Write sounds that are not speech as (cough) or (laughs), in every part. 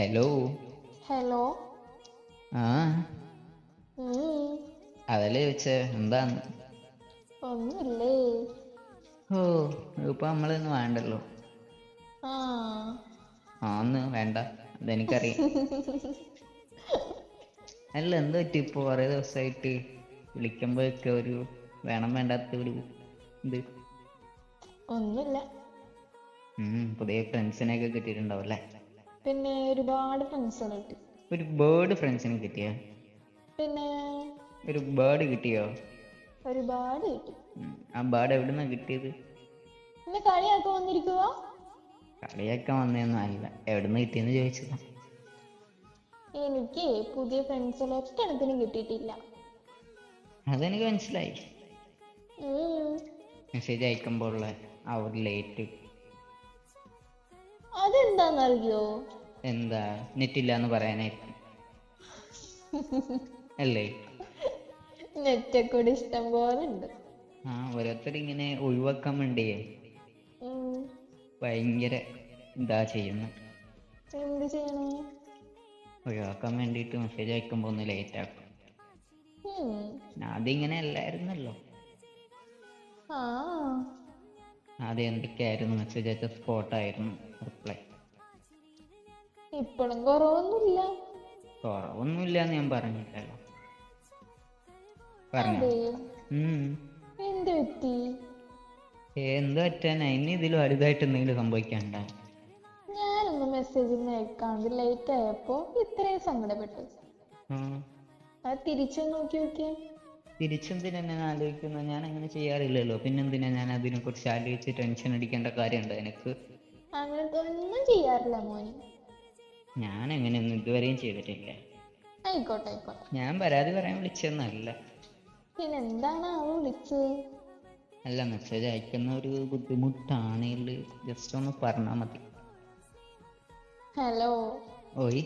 Hello hello ആ. അതല്ലേ ചോദിച്ചേ? എന്താന്ന്? ഒന്നുമില്ലേ. ഓ ഇപ്പൊ നമ്മളൊന്നും വേണ്ടല്ലോ. ആന്ന് വേണ്ട. അതെനിക്കറിയാം. (laughs) അല്ല എന്താ പറ്റി ഇപ്പൊ? കൊറേ ദിവസമായിട്ട് വിളിക്കുമ്പോഴൊക്കെ ഒരു വേണം വേണ്ടാത്ത ഒരു ഇത്. ഒന്നുമില്ല. പുതിയ ഫ്രണ്ട്സിനെയൊക്കെ കിട്ടിയിട്ടുണ്ടാവും അല്ലേ? പിന്നെ ഒരുപാട് ഫ്രണ്ട്സുകൾ കിട്ടി. ഒരു ബേർഡ് ഫ്രണ്ട്സിനെ കിട്ടിയോ? പിന്നെ ഒരു ബേർഡ് കിട്ടിയോ? ഒരുപാട് കിട്ടി. ആ ബേർഡ് എവിടുന്നാ കിട്ടിയത്? എന്നെ കളിയാക്കാൻ വന്നിരിക്കുക കളിയാക്കാൻ വന്നതൊന്നും അല്ല എവിടുന്ന് കിട്ടിയെന്ന് ചോദിച്ചതാ. എനിക്ക് പുതിയ ഫ്രണ്ട്സ് ഒറ്റണത്തിന് കിട്ടിയിട്ടില്ല. അതെനിക്ക് മനസ്സിലായി. മെസ്സേജ് അയക്കുമ്പോൾ ഉള്ള ആ ഒരു ലേറ്റ് അതെന്താന്നറിയോ? എന്താ? നെറ്റില്ല എന്ന് പറയാനായിരിക്കും അല്ലേ? നെറ്റൊക്കെ കൂടി ഇഷ്ടം പോലെ ഉണ്ട്. ആ ഓരോരുത്തർ ഇങ്ങനെ ഒഴിവാക്കാൻ വേണ്ടിയേ ഭയങ്കര ഇതാ ചെയ്യുന്നു. എന്ത് ചെയ്യണേ? ഒഴിവാക്കാൻ വേണ്ടിയിട്ട് മെസ്സേജ് അയക്കുമ്പോ ഒന്ന് ലേറ്റ് ആക്കും. ഇങ്ങനെ അല്ലായിരുന്നല്ലോ. ആ. ആദ്യം എന്തൊക്കെയായിരുന്നു മെസ്സേജ് അയച്ച സ്പോട്ടായിരുന്നു റിപ്ലൈ ഇപ്പോഴും കുറവൊന്നുമില്ല. കുറവൊന്നുമില്ല എന്ന് ഞാൻ പറഞ്ഞില്ലല്ലോ. പറഞ്ഞു. അതെ. ഉം. എന്ത് പറ്റി? എന്ത് പറ്റാനാ? ഇനി ഇതിൽ വലുതായിട്ട് എന്തെങ്കിലും സംഭവിക്കണ്ട ഞാനൊന്ന് മെസ്സേജ് അയക്കാണ്ട് ലേറ്റ് ആയപ്പോ ഇത്രയും സങ്കടപ്പെട്ടു. അത് തിരിച്ചു നോക്കി നോക്കിയേ തിരിച്ചെന്തിനാ ഞാൻ ആലോചിക്കുന്നത് ഞാൻ അങ്ങനെ ചെയ്യാറില്ലല്ലോ. പിന്നെന്തിനാ ഞാൻ അതിനെ കുറിച്ച് ആലോചിച്ച് ടെൻഷൻ അടിക്കേണ്ട കാര്യമുണ്ടോ എനിക്ക്? അങ്ങനത്തെ ഒന്നും ചെയ്യാറില്ല മോന്. ഞാൻ അങ്ങനെയൊന്നും ഇതുവരെയും ചെയ്തിട്ടില്ല. ആയിക്കോട്ടെ ആയിക്കോട്ടെ. ഞാൻ പരാതി പറയാൻ വിളിച്ചതൊന്നല്ല പിന്നെ എന്താണ് അവൻ വിളിച്ചത്? അല്ല മെസ്സേജ് അയക്കുന്ന ഒരു ബുദ്ധിമുട്ടാണെങ്കിൽ ജസ്റ്റ് ഒന്ന് പറഞ്ഞാൽ മതി. ഹലോ ഓയ്.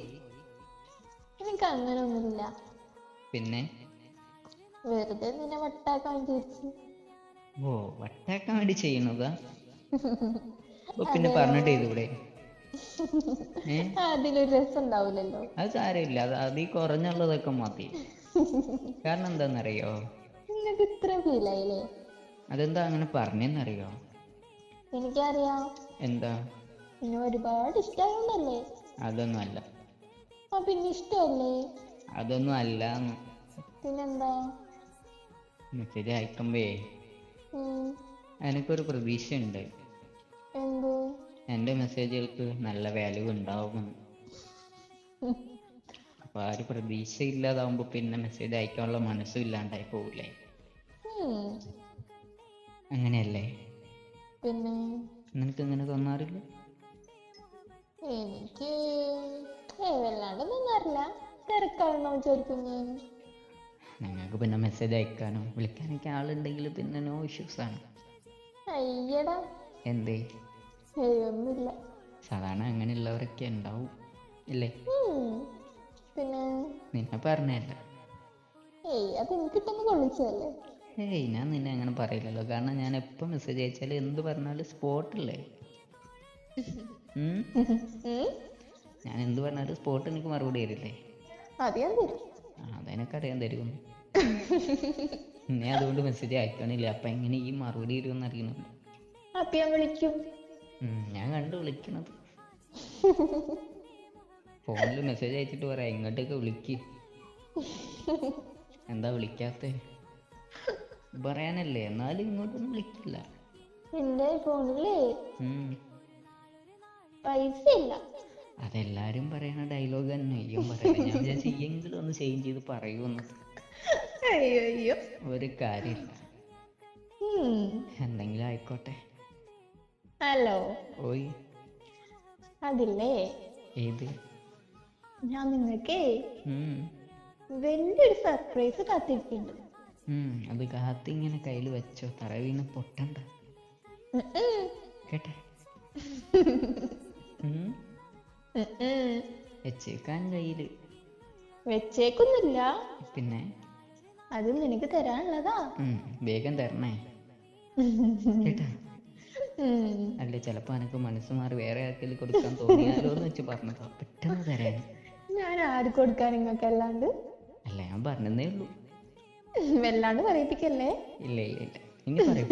എനിക്ക് അങ്ങനെ ഒന്നുമില്ല പിന്നെ? വെറുതെ നിന്നെ വട്ടാക്കാൻ വിചാരിച്ചു ഓ വട്ടാക്കാൻ വേണ്ടി ചെയ്യുന്നതാ (laughs) അപ്പൊ പിന്നെ പറഞ്ഞിട്ട് ചെയ്തൂടെ? (laughs) അതിലൊരു രസം ഉണ്ടാവില്ലല്ലോ അത് സാരമില്ല. അത് ഈ കുറഞ്ഞുള്ളതൊക്കെ മതി. കാരണം എന്താണെന്നറിയോ നിനക്ക് ഇത്ര ഫീൽ ആയില്ലേ അതെന്താ അങ്ങനെ പറഞ്ഞെന്നറിയോ? എനിക്കറിയാം. എന്താ? പിന്നെ ഒരുപാട് ഇഷ്ടമായോണ്ടല്ലേ അതൊന്നും അല്ല. ആ പിന്നെ ഇഷ്ടമല്ലേ? അതൊന്നും അല്ല പിന്നെന്താ? ഉം, എനിക്കൊരു പ്രതീക്ഷയുണ്ട്. ഉണ്ട് എന്റെ മെസ്സേജുകൾക്ക് നല്ല വാല്യൂ ഉണ്ടാവും. അപ്പൊ ആ ഒരു പ്രതീക്ഷ ഇല്ലാതാവുമ്പോ പിന്നെ മെസ്സേജ് അയക്കാനുള്ള മനസ്സും ഇല്ലാണ്ടായി പോവില്ലേ? അങ്ങനെയല്ലേ? പിന്നെ? നിനക്ക് ഇങ്ങനെ തോന്നാറില്ല? എനിക്ക് വല്ലാണ്ട് തോന്നാറില്ല. തിരക്കാണെന്നോ വിചാരിക്കും ഞാൻ നിങ്ങൾക്ക് പിന്നെ മെസ്സേജ് അയക്കാനോ വിളിക്കാനൊക്കെ ആളുണ്ടെങ്കിൽ പിന്നെ നോ ഇഷ്യൂസ് ആണ്. അയ്യടാ. എന്തേ? ഒന്നുമില്ല സാധാരണ അങ്ങനെയുള്ളവരൊക്കെ ഉണ്ടാവും ഇല്ലേ? പിന്നെ? നിന്നെ പറഞ്ഞല്ല ഏയ് അത് എനിക്കിട്ടൊന്ന് കൊള്ളിച്ചല്ലേ ഏയ് ഞാൻ നിന്നെ അങ്ങനെ പറയില്ലല്ലോ. കാരണം ഞാൻ എപ്പോ മെസ്സേജ് അയച്ചാൽ എന്ത് പറഞ്ഞാലും സ്പോട്ടില്ലേ ഞാൻ എന്ത് പറഞ്ഞാലും സ്പോട്ട് എനിക്ക് മറുപടി തരില്ലേ? അതെനിക്കറിയാൻ തരും. എന്നെ അതുകൊണ്ട് മെസ്സേജ് അയക്കണില്ല. അപ്പൊ എങ്ങനെ ഈ മറുപടി തരുമെന്ന് അറിയണം അപ്പൊ ഞാൻ വിളിക്കും. ഞാൻ കണ്ടു വിളിക്കണത്. ഫോണിൽ മെസ്സേജ് അയച്ചിട്ട് പറയാം. ഇങ്ങോട്ടേക്ക് വിളിക്ക്. എന്താ വിളിക്കാത്ത? പറയാനല്ലേ. എന്നാലും ഇങ്ങോട്ടൊന്നും വിളിക്കില്ല. എന്റെ ഫോണിലേ. പൈസ ഇല്ല അതെല്ലാരും പറയണ ഡയലോഗ് തന്നെ. അയ്യോ പറയണ ഞാൻ വിചാരിച്ചു എങ്കിലും ഒന്ന് ചേഞ്ച് ചെയ്ത് പറയൂന്ന്. അയ്യോ. അയ്യോ ഒരു കാര്യമില്ല. എന്തെങ്കിലും ആയിക്കോട്ടെ. ഹലോ. ഓയ്. അതില്ലേ? ഏത്? ഞാൻ നിങ്ങൾക്ക്. വലിയൊരു സർപ്രൈസ് കാത്തിരിക്കുന്നുണ്ട് അത് അത് കാത്തിങ്ങനെ കയ്യിൽ വെച്ചോ. തറ വീണ് പൊട്ടണ്ട. കേട്ടെ. (laughs) വെച്ചേക്കാൻ കയ്യിൽ. വെച്ചേക്കുന്നില്ല. പിന്നെ? അത് നിനക്ക് തരാനുള്ളതാ. വേഗം തരണേ. കേട്ടാ? ഉം. ചിലപ്പോ എനിക്ക് മനസ്സ് മാറി വേറെ ആർക്കെങ്കിലും കൊടുക്കാൻ തോന്നിയാലോ എന്ന് വെച്ച് പറഞ്ഞതാ. പെട്ടെന്ന് തരാൻ. ഞാൻ ആര് കൊടുക്കാൻ നിങ്ങൾക്ക് അല്ലാണ്ട് അല്ല ഞാൻ പറഞ്ഞതേ ഉള്ളൂ. വല്ലാണ്ട് പറയിപ്പിക്കല്ലേ? ഇല്ല ഇല്ല ഇല്ല. ഇനി പറയും